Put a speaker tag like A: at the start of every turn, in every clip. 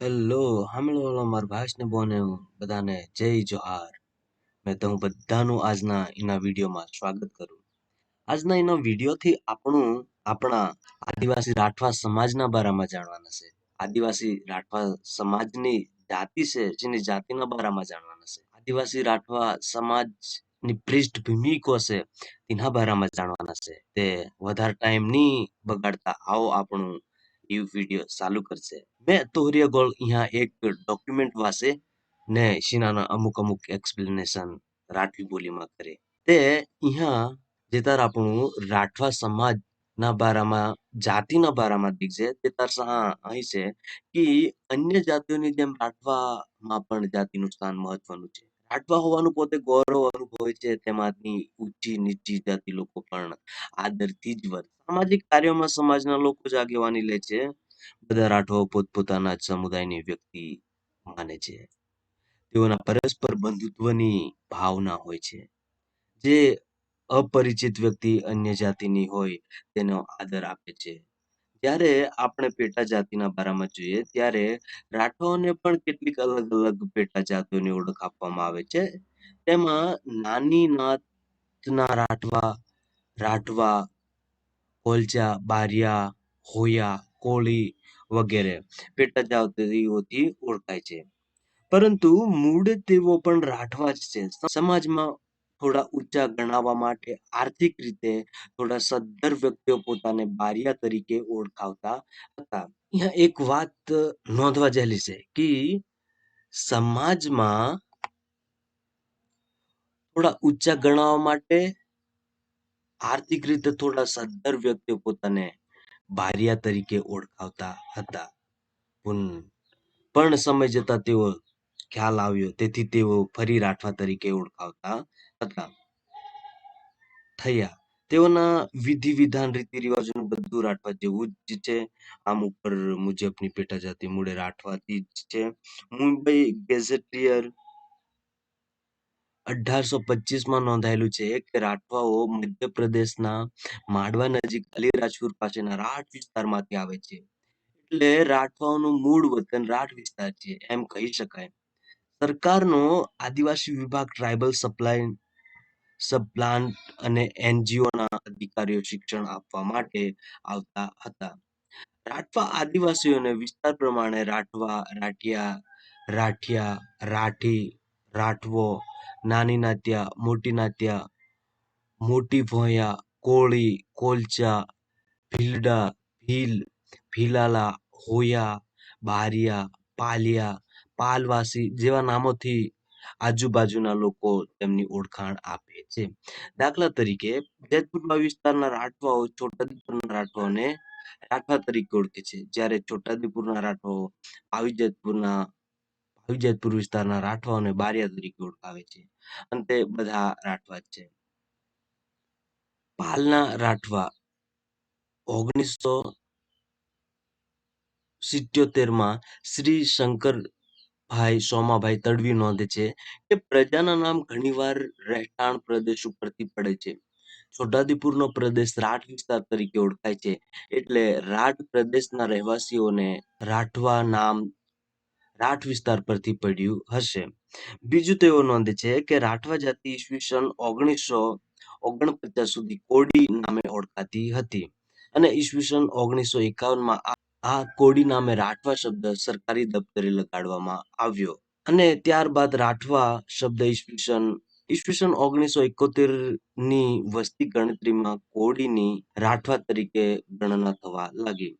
A: Hello હામલો મારા ભાષને બોને બધાને જય જોહાર. મેં તો બધાનું આજના એના વિડીયોમાં સ્વાગત કરું. આજના એના વિડીયોથી આપણું, આપણા આદિવાસી રાઠવા સમાજના બારામાં જાણવાના છે. આદિવાસી રાઠવા સમાજની જાતિ છે, જેની જાતિના બારામાં જાણવાના છે. આદિવાસી રાઠવા સમાજની પૃષ્ઠભૂમિ કો છે, તેના બારામાં જાણવાના છે. તે વધારે ટાઈમ નહીં બગાડતા આવો આપણું એ વીડિયો ચાલુ કરશે. મેં તોહરિયા ગોળ અહીંયા એક ડોક્યુમેન્ટ વાસે ને શિનાના અમુક અમુક એક્સપ્લેનેશન રાઠવી બોલીમાં કરે. તે અહીંયા જે તાર આપણું રાઠવા સમાજ ના બારામાં, જાતિના બારામાં દીખશે તે તાર અહીં છે કે અન્ય જાતિઓની જેમ રાઠવામાં પણ જાતિનું સ્થાન મહત્વનું છે. રાઠવા હોવાનું પોતે ગૌરવ અનુભવે છે તેમાંથી ઊંચી નીચી જાતિ લોકો પણ આદરથી જ વર્તે. સામાજિક કાર્યોમાં સમાજના લોકો જ આગેવાની લે છે. બધા રાઠવા પોતપોતાના સમુદાયની વ્યક્તિ માને છે. તેઓના પરસ્પર બંધુત્વની ભાવના હોય છે. જે અપરિચિત વ્યક્તિ અન્ય જાતિની હોય, તેનો આદર આપે છે. જ્યારે આપણે પેટા જાતિના બારામાં જોઈએ ત્યારે રાઠવાઓને પણ કેટલીક અલગ અલગ પેટા જાતિઓની ઓળખ આપવામાં આવે છે. તેમાં નાની નાતના રાઠવા રાઠવા, કોલજા, બારિયા, હોયા, કોળી વગેરે પેટા જાતિઓથી ઓળખાય છે. પરંતુ મૂળ તેઓ પણ રાઠવા જ છે. સમાજમાં થોડા ઊંચા ગણાવવા માટે આર્થિક રીતે થોડા સદ્ધર વ્યક્તિઓ પોતાને બારિયા તરીકે ઓળખાવતા હતા. અહીંયા એક વાત નોંધવા જેલી છે કે સમાજમાં થોડા ઊંચા ગણાવવા માટે આર્થિક રીતે થોડા સદ્ધર વ્યક્તિઓ પોતાને બારિયા તરીકે ઓળખાવતા હતા. પણ સમય જતા તેઓ ખ્યાલ આવ્યો. તેથી તેઓ ફરી રાઠવા તરીકે ઓળખાવતા હતા. થયા. તેઓના વિધિ વિધાન રીતિ રિવાજોનું બધું રાઠવા જેવું જ છે. આમ ઉપર મુજબની પેટા જાતિ મૂળે રાઠવાથી જ છે. મુંબઈ ગેઝેટિયર અઢારસો પચીસમાં નોંધાયેલું છે કે રાઠવાઓ મધ્યપ્રદેશના માંડવા નજીક અલીરાજપુર પાસેના રાઠ વિસ્તારમાંથી આવે છે. એટલે રાઠવાઓનું મૂળ વતન રાઠ વિસ્તાર છે, એમ કહી શકાય. સરકારનો આદિવાસી વિભાગ, ટ્રાઇબલ સપ્લાય સબ અને એનજીઓના અધિકારીઓ શિક્ષણ આપવા માટે આવતા હતા. રાઠવા આદિવાસીઓને વિસ્તાર પ્રમાણે રાઠવા, રાઠિયા રાઠિયા, રાઠી, રાઠવો, નાની નાત્યા, મોટી નાત્યા, મોટી ભોયા, કોળી, કોલચા, ભીલડા, ભીલ, ભીલાલા, હોયા, બારિયા, પાલિયા, પાલવાસી જેવા નામોથી આજુબાજુના લોકો તેમની ઓળખાણ આપે છે. દાખલા તરીકે, જેતપુરમાં વિસ્તારના રાઠવાઓ છોટાઉદેપુરના રાઠવાઓને રાઠવા તરીકે ઓળખે છે. જ્યારે છોટાઉદેપુરના રાઠવાઓ આવી જેતપુરના વિસ્તારના રાઠવાઓને બારિયા તરીકે ઓળખાવે છે. અને તે બધા રાઠવા જ છે. પાલના રાઠવા ઓગણીસો સિત્યોતેરમાં શ્રી શંકરભાઈ સોમાભાઈ તડવી નોંધે છે કે પ્રજાના નામ ઘણીવાર રહેઠાણ પ્રદેશ ઉપરથી પડે છે. છોટાઉદેપુરનો પ્રદેશ રાઠ વિસ્તાર તરીકે ઓળખાય છે. એટલે રાઠ પ્રદેશના રહેવાસીઓને રાઠવા નામ રાઠ વિસ્તાર પરથી પડ્યું હશે. બીજું તેઓ નોંધે છે કે રાઠવા જાતિ ઈસવીસન ઓગણીસો ઓગણપચાસ સુધી કોડી નામે ઓળખાતી હતી. અને ઈસવીસન ઓગણીસો એકાવનમાં આ કોડી નામે રાઠવા શબ્દ સરકારી દફતરે લગાડવામાં આવ્યો અને ત્યારબાદ રાઠવા શબ્દ ઈસવીસન ઈસવીસન ઓગણીસો એકોતેરની વસ્તી ગણતરીમાં કોડીની રાઠવા તરીકે ગણના થવા લાગી.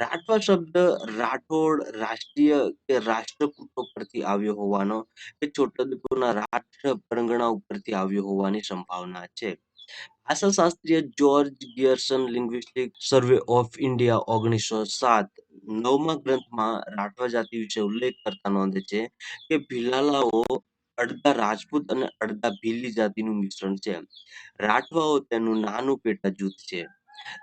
A: રાઠવા શબ્દ રાઠોડ રાષ્ટ્રીય કે રાષ્ટ્રકૂટો પરથી આવ્યો હોવાનો કે છોટાઉદેપુરના રાષ્ટ્ર પરંગણા ઉપરથી આવ્યો હોવાની સંભાવના છે. ભાષાશાસ્ત્રીય George Grierson linguistic survey of India ઓગણીસો સાત નવમા ગ્રંથમાં રાઠવા જાતિ વિશે ઉલ્લેખ કરતા નોંધે છે કે ભીલાલાઓ અડધા રાજપૂત અને અડધા ભીલી જાતિનું મિશ્રણ છે. રાઠવાઓ તેનું નાનું પેટા જૂથ છે.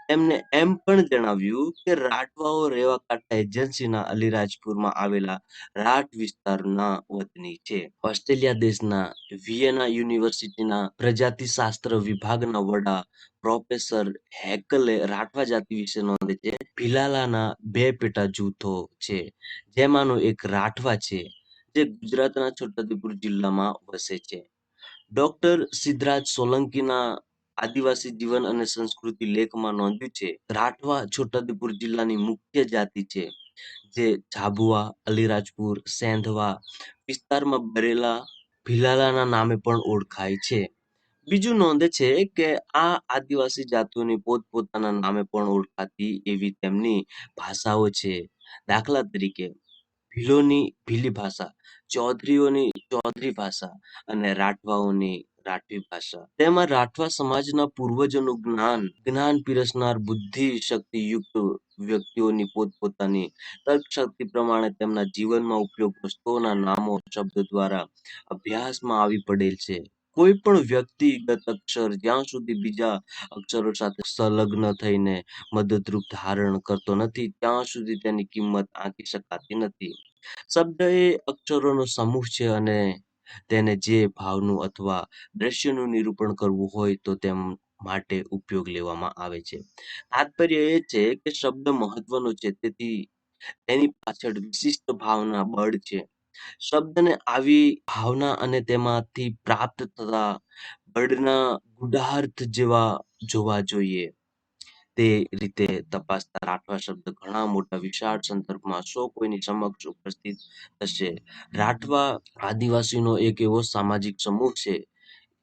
A: તેમને એમ પણ જણાવ્યું કે રાઠવાઓ રેવાકાંઠા એજન્સીના અલીરાજપુરમાં આવેલા રાઠ વિસ્તારના વતની છે. ઓસ્ટ્રેલિયા દેશના વિયેના યુનિવર્સિટીના પ્રજાતિશાસ્ત્ર વિભાગના વડા પ્રોફેસર હેકલે રાઠવા જાતિ વિશે નોંધે છે. ભીલાલાના બે પેટા જૂથો છે. જેમાંનો એક રાઠવા છે, જે ગુજરાતના છોટાઉદેપુર જિલ્લામાં વસે છે. ડોક્ટર સિદ્ધરાજ સોલંકીના આદિવાસી જીવન અને સંસ્કૃતિ લેખમાં નોંધ્યું છે. રાઠવા છોટાઉદેપુર જિલ્લાની મુખ્ય જાતિ છે. જે ઝાબુઆ, અલીરાજપુર, સેંધવા વિસ્તારમાં બરેલા ભીલાલાના નામે પણ ઓળખાય છે. બીજું નોંધે છે કે આ આદિવાસી જાતિઓની પોતપોતાના નામે પણ ઓળખાતી એવી તેમની ભાષાઓ છે. દાખલા તરીકે, ભીલોની ભીલી ભાષા, ચૌધરીઓની ચૌધરી ભાષા અને રાઠવાઓની રાઠવી ભાષા. તેમાં રાઠવા સમાજના પૂર્વજોનું જ્ઞાન જ્ઞાન પીરસનાર બુદ્ધિ શક્તિ યુક્ત વ્યક્તિઓની પોતપોતાની તર્ક શક્તિ પ્રમાણે તેમના જીવનમાં ઉપયોગ વસ્તુઓના નામો, શબ્દો દ્વારા અભ્યાસમાં આવી પડેલ છે. કોઈ પણ વ્યક્તિગત અક્ષર જ્યાં સુધી બીજા અક્ષરો સાથે સંલગ્ન થઈને મદદરૂપ ધારણ કરતો નથી, ત્યાં સુધી તેની કિંમત આંકી શકાતી નથી. શબ્દ એ અક્ષરોનો સમૂહ છે અને તેને જે ભાવનું અથવા દ્રશ્યનું નિરૂપણ કરવું હોય તો તેમ માટે ઉપયોગ લેવામાં આવે છે. તાત્પર્ય એ છે કે શબ્દ મહત્વનો છે, તેથી તેની પાછળ વિશિષ્ટ ભાવના બળ છે. શબ્દને આવી ભાવના અને તેમાંથી પ્રાપ્ત થતા બળના ગુઢાર્થ જેવા જોવા જોઈએ. તે રીતે તપાસતા રાઠવા શબ્દ ઘણા મોટા વિશાળ સંદર્ભમાં સો કોઈની સમક્ષ ઉપસ્થિત થશે રાઠવા આદિવાસીનો એક એવો સામાજિક સમૂહ છે.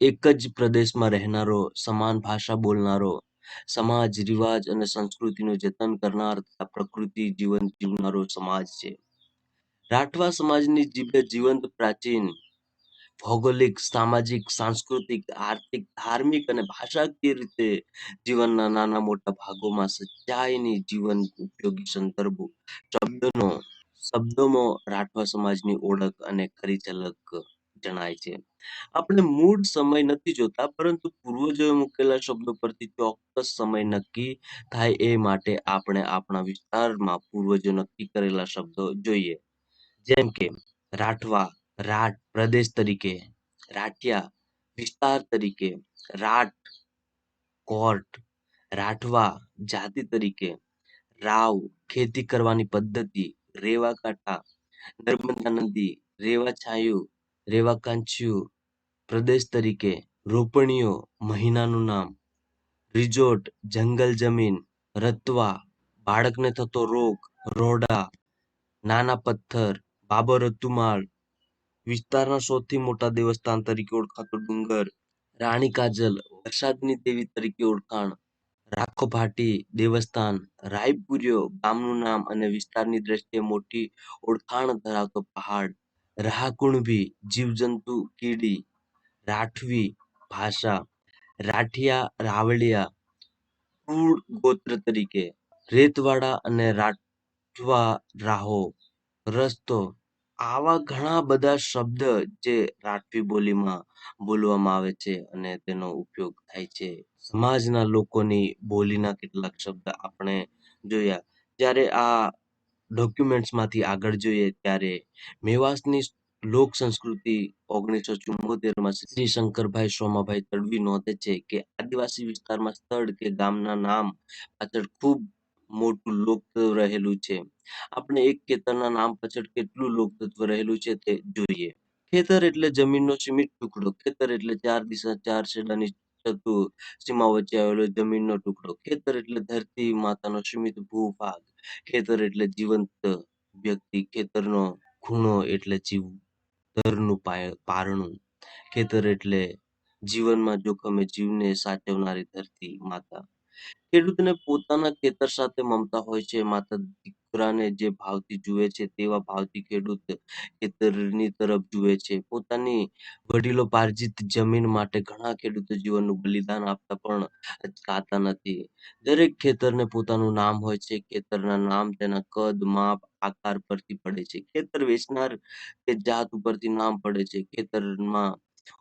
A: એક જ પ્રદેશમાં રહેનારો, સમાન ભાષા બોલનારો, સમાજ, રિવાજ અને સંસ્કૃતિનું જતન કરનાર તથા પ્રકૃતિ જીવન જીવનારો સમાજ છે. રાઠવા સમાજની જીભે જીવંત, પ્રાચીન ભૌગોલિક, સામાજિક, સાંસ્કૃતિક, આર્થિક, ધાર્મિક અને ભાષાકીય રીતે જીવનના નાના મોટા ભાગોમાં સચ્ચાઈની જીવન ઉપયોગી સંદર્ભો, શબ્દનો, શબ્દોમાં રાઠવા સમાજની ઓળખ અને ખરી જણાય છે. આપણે મૂળ સમય નથી જોતા, પરંતુ પૂર્વજોએ મૂકેલા શબ્દો પરથી ચોક્કસ સમય નક્કી થાય એ માટે આપણે આપણા વિસ્તારમાં પૂર્વજો નક્કી કરેલા શબ્દો જોઈએ. જેમ કે, રાઠવા રાઠ પ્રદેશ તરીકે રાઠિયા વિસ્તાર તરીકે રાઠ કોર્ટ, રાઠવા જાતિ તરીકે, રાવ ખેતી કરવાની પદ્ધતિ, રેવા કાંઠા, નર્મદા નદી, રેવા છાયું, રેવા કાંછિયું, પ્રદેશ તરીકે, રોપણીઓ, મહિનાનું નામ, રિઝોર્ટ, જંગલ જમીન, રતવા, બાળકને થતો રોગ, રોડા, નાના પથ્થર બાબર તુમાળ વિસ્તારના સૌથી મોટા દેવસ્થાન તરીકે ઓળખાતો ડુંગર રાણી કાજલ, વરસાદની દેવી તરીકે ઓળખાણ રાખો ભાટી, દેવસ્થાન રાયપુર્યો ગામનું નામ અને વિસ્તારની દ્રષ્ટિએ મોટી ઓળખાણ ધરાવતો પહાડ રાહકુણભી, જીવજંતુ કીડી, રાઠવી ભાષા, રાઠિયા રાવળિયા, કુળ ગોત્ર તરીકે, રેતવાડા અને રાઠવા રાહો, રસ્તો આવા ઘણા બધા શબ્દ જે રાઠવી બોલીમાં બોલવામાં આવે છે અને તેનો ઉપયોગ થાય છે. સમાજના લોકોની બોલીના કેટલાક શબ્દ આપણે જોયા. જ્યારે આ ડોક્યુમેન્ટ્સમાંથી આગળ જોઈએ ત્યારે મેવાસની લોક સંસ્કૃતિ ઓગણીસો ચુમ્મોતેરમાં શ્રી શંકરભાઈ સોમાભાઈ તડવી નોંધે છે કે આદિવાસી વિસ્તારમાં સ્થળ કે ગામના નામ પાછળ ખૂબ મોટું લોકતત્વ રહેલું છે. આપણે એક ખેતરના નામ પાછળ કેટલું લોકતત્વ રહેલું છે તે જોઈએ. ખેતર એટલે જમીનનો સીમિત ટુકડો. ખેતર એટલે ચાર દિશા, ચાર છેડાની થતું સીમા વચ્ચે આવેલો જમીનનો ટુકડો. ખેતર એટલે ધરતી, માતાનો સીમિત ભૂભાગ. ખેતર એટલે જીવંત વ્યક્તિ. ખેતરનો ખૂણો એટલે જીવ ધરનું પારણું. ખેતર એટલે જીવનમાં જોખમે જીવને સાચવનારી ધરતી, માતા. ખેડૂતને પોતાના ખેતર સાથે મમતા હોય છે. માત્ર દીકરાને જે ભાવથી જુએ છે તેવા ભાવથી ખેડૂત ખેતરની તરફ જુએ છે. પોતાની વડીલો પાર્જિત જમીન માટે ઘણા ખેડૂતો જીવનનું બલિદાન આપતા પણ અચકાતા નથી. દરેક ખેતરને પોતાનું નામ હોય છે. ખેતરના નામ તેના કદ, માપ, આકાર પરથી પડે છે. ખેતર વેચનાર કે જાત ઉપરથી નામ પડે છે. ખેતરમાં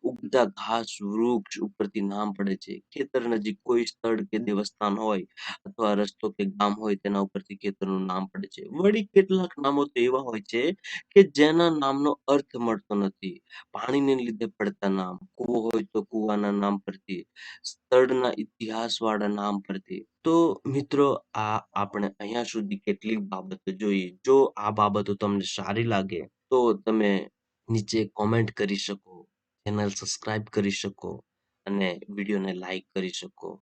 A: ઉગતા ઘાસ વૃક્ષ ઉપરથી નામ પડે છે. ખેતર નજીક કોઈ સ્થળ કે દેવસ્થાન હોય અથવા રસ્તો કે ગામ હોય તેના ઉપરથી ખેતરનું નામ પડે છે. વળી કેટલાક નામો તો એવા હોય છે કે જેના નામનો અર્થ મળતો નથી. પાણીને લીધે પડતા નામ કૂવો હોય તો કૂવાના નામ પરથી સ્થળના ઇતિહાસ વાળા નામ પરથી. તો મિત્રો આ આપણે અહીંયા સુધી કેટલીક બાબતો જોઈ. જો આ બાબતો તમને સારી લાગે તો તમે નીચે કોમેન્ટ કરી શકો. ચેનલ સબસ્ક્રાઇબ કરી શકો અને વિડીયોને લાઈક કરી શકો.